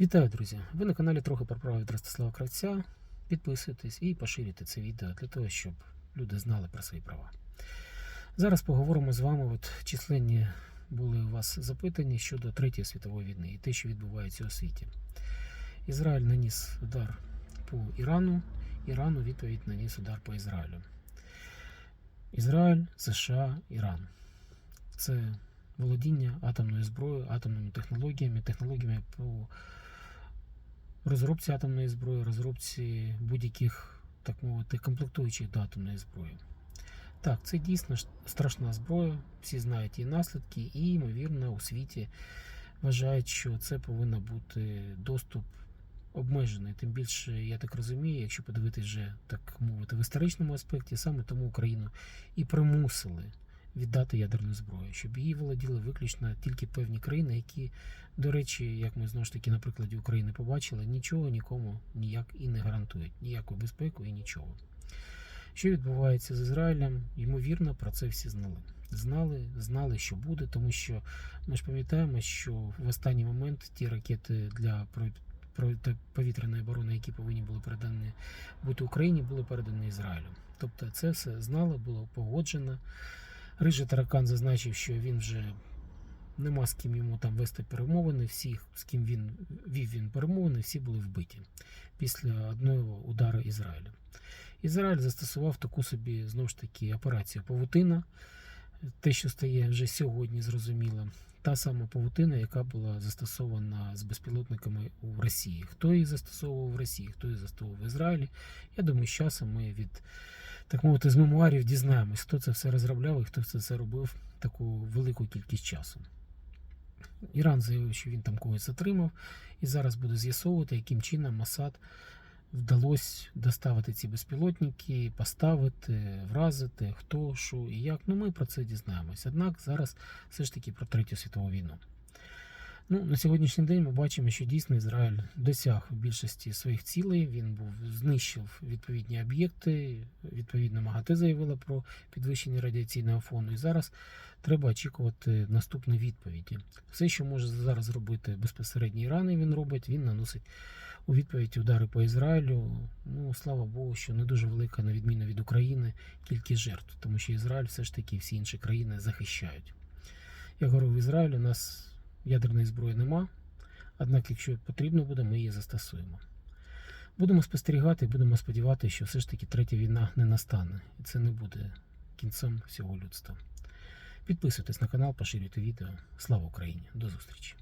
Вітаю, друзі! Ви на каналі трохи про право від Ростислава Кравця. Підписуйтесь і поширюйте це відео для того, щоб люди знали про свої права. Зараз поговоримо з вами. От численні були у вас запитання щодо Третьої світової війни і те, що відбувається у світі. Ізраїль наніс удар по Ірану, Іран у відповідь наніс удар по Ізраїлю. Ізраїль, США, Іран. Це володіння атомною зброєю, атомними технологіями, технологіями по розробці атомної зброї, розробці будь-яких, так мовити, комплектуючих до атомної зброї. Так, це дійсно страшна зброя, всі знають її наслідки, і, ймовірно, у світі вважають, що це повинен бути доступ обмежений. Тим більше, я так розумію, якщо подивитися вже, так мовити, в історичному аспекті, саме тому Україну і примусили віддати ядерну зброю, щоб її володіли виключно тільки певні країни, які, до речі, як ми знову ж таки на прикладі України побачили, нічого нікому ніяк і не гарантують, ніяку безпеку і нічого. Що відбувається з Ізраїлем? Ймовірно, про це всі знали. Знали, знали, що буде, тому що ми ж пам'ятаємо, що в останній момент ті ракети для повітряної оборони, які повинні були передані бути Україні, були передані Ізраїлю. Тобто це все знало, було погоджено. Рижий таракан зазначив, що він вже нема з ким йому там вести перемовини. Всі, з ким він вів він перемовини, всі були вбиті після одного удару Ізраїля. Ізраїль застосував таку собі знову ж таки операцію Павутина. Те, що стає вже сьогодні, зрозуміло. Та сама павутина, яка була застосована з безпілотниками у Росії. Хто її застосовував в Росії, хто її застосовував в Ізраїлі. Я думаю, з часом ми від так мовити, з мемуарів дізнаємось, хто це все розробляв і хто це все робив таку велику кількість часу. Іран заявив, що він там когось затримав, і зараз буде з'ясовувати, яким чином Масад вдалося доставити ці безпілотники, поставити, вразити, хто, що і як. Ну, ми про це дізнаємось. Однак зараз все ж таки про Третю світову війну. Ну, На сьогоднішній день ми бачимо, що дійсно Ізраїль досяг в більшості своїх цілей. Він був знищив відповідні об'єкти. Відповідно, МАГАТЕ заявила про підвищення радіаційного фону. І зараз треба очікувати наступної відповіді. Все, що може зараз зробити безпосередньо Іран, він робить, він наносить у відповідь удари по Ізраїлю. Ну, слава Богу, що не дуже велика, на відміну від України, кількість жертв, тому що Ізраїль все ж таки всі інші країни захищають. Я говорю, в Ізраїлі нас. Ядерної зброї нема, однак, якщо потрібно буде, ми її застосуємо. Будемо спостерігати і будемо сподіватися, що все ж таки третя війна не настане, і це не буде кінцем всього людства. Підписуйтесь на канал, поширюйте відео. Слава Україні! До зустрічі!